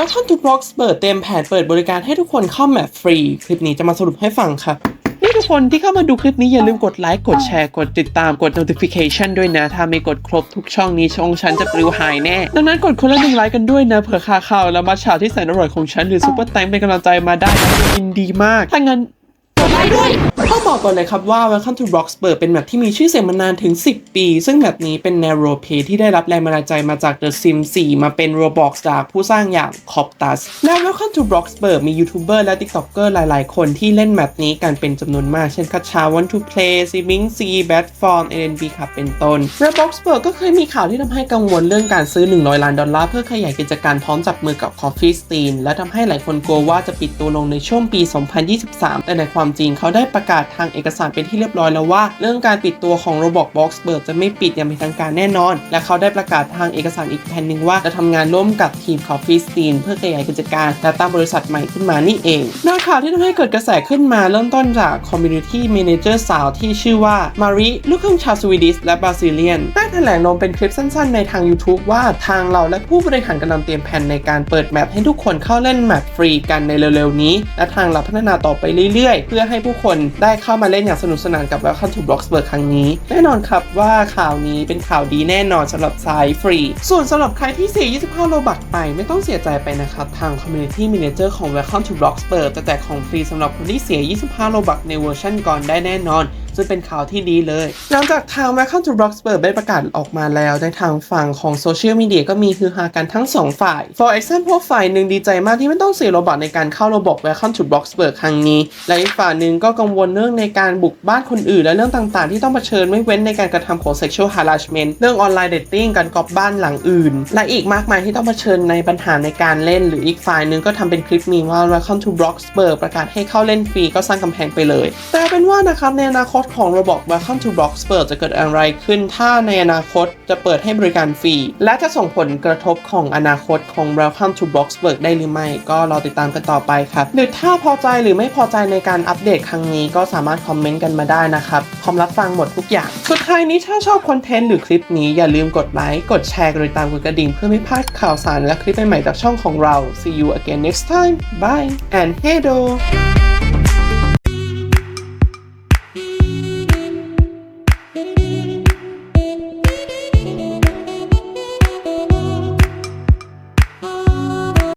Welcome to Blox เปิดเต็มแผนเปิดบริการให้ทุกคนเข้าแมปฟรี คลิปนี้จะมาสรุปให้ฟังครับนี่ทุกคนที่เข้ามาดูคลิปนี้อย่าลืมกดไลค์ กดแชร์ กดติดตาม กด notification ด้วยนะ ถ้าไม่กดครบทุกช่องนี้ช่องฉันจะปลิวหายแน่ ดังนั้นกดคนละหนึ่งไลค์กันด้วยนะ เผื่อค่าข่าวและมาฉาที่แสนอร่อยของฉันหรือซุปเปอร์แตงเป็นกำลังใจมาได้นะยินดีมาก ถ้างั้นต้อง บอกก่อนเลยครับว่า Welcome to Roxburg เป็นแมปที่มีชื่อเสียงมานานถึง 10 ปี ซึ่งแมปนี้เป็นแนวโรเพลย์ที่ได้รับแรงบันดาลใจมาจาก The Sims 4 มาเป็น Roblox จากผู้สร้างอย่าง Coptas และ Welcome to Roxburg มียูทูบเบอร์และ TikToker หลาย ๆ คนที่เล่นแมปนี้กันเป็นจำนวนมาก เช่นคัชชา Want to Play s i m i n g C Bad Form NNB ครับเป็นต้นและ Roxburgh ก็เคยมีข่าวที่ทำให้กังวลเรื่องการซื้อ 100 ล้านดอลลาร์เพื่อขยายกิจการพร้อมจับมือกับ Coffee Stain และทำให้หลายคนกลัวว่าจะปิดตัวลงในช่วงปี 2023 แต่ในความจริงเขาได้ประกาศทางเอกสารเป็นที่เรียบร้อยแล้วว่า เรื่องการปิดตัวของ Roblox Boxburg จะไม่ปิดอย่างเป็นทางการแน่นอน และเขาได้ประกาศทางเอกสารอีกแผ่นหนึ่งว่าจะทำงานร่วมกับทีม Coffee Stain เพื่อขยายกิจการและตั้งบริษัทใหม่ขึ้นมานี่เองโดยข่าวที่ทำให้เกิดกระแสขึ้นมาเริ่มต้นจาก Community Manager สาวที่ชื่อว่ามาริลูกครึ่งชาวสวีดิชและบราซิเลียนได้แถลงลงเป็นคลิปสั้นๆ ในทาง YouTube ว่าทางเราและผู้บริหารกำลังเตรียมแผนในการเปิดแมปให้ทุกคนเข้าเล่นแมปฟรีกันในเร็วๆนี้ และทางเราพัฒนาต่อไปเรื่อยๆ เพื่อให้ผู้คนได้เข้ามาเล่นอย่างสนุกสนานกับ Welcome to Bloxburg ครั้งนี้ แน่นอนครับว่าข่าวนี้เป็นข่าวดีแน่นอนสำหรับสายฟรี ส่วนสำหรับใครที่เสีย 25 โลบัตไปไม่ต้องเสียใจไปนะครับ ทาง Community Manager ของ Welcome to Bloxburg จะแจกของฟรีสำหรับคนที่เสีย 25 โลบัตในเวอร์ชันก่อนได้แน่นอนซึ่งเป็นข่าวที่ดีเลย หลังจากทาง Welcome to Bloxburg ได้ประกาศออกมาแล้ว ในทางฝั่งของโซเชียลมีเดียก็มีคือฮากันทั้งสองฝ่าย for example ฝ่ายหนึ่งดีใจมากที่ไม่ต้องเสียโลบัตในการเข้าระบบ Welcome to Bloxburg ครั้งนี้ และอีกฝ่ายหนึ่งก็กังวลเรื่องในการบุกบ้านคนอื่น และเรื่องต่างๆ ที่ต้องเผชิญไม่เว้นในการกระทำของ sexual harassment เรื่องออนไลน์เดทติ้งการกอปบ้านหลังอื่น และอีกมากมายที่ต้องเผชิญในปัญหาในการเล่น หรืออีกฝ่ายหนึ่งก็ทำเป็นคลิปมีว่า Welcome to Bloxburg ประกาศให้เข้าเล่นฟรีก็สร้างกำแพงไปเลย แต่เป็นว่านะครับในอนาคตตของระบบ Welcome to Bloxburg จะเกิดอะไรขึ้น ถ้าในอนาคตจะเปิดให้บริการฟรี และจะส่งผลกระทบของอนาคตของ Welcome to Bloxburg ได้หรือไม่ ก็รอติดตามกันต่อไปครับ หรือถ้าพอใจหรือไม่พอใจในการอัปเดตครั้งนี้ก็สามารถคอมเมนต์กันมาได้นะครับพร้อมรับฟังหมดทุกอย่าง สุดท้ายนี้ถ้าชอบคอนเทนต์หรือคลิปนี้อย่าลืมกดไลค์กดแชร์กดติดตามกดกระดิ่งเพื่อไม่พลาดข่าวสารและคลิปใหม่ๆจากช่องของเรา See you again next time bye and hey do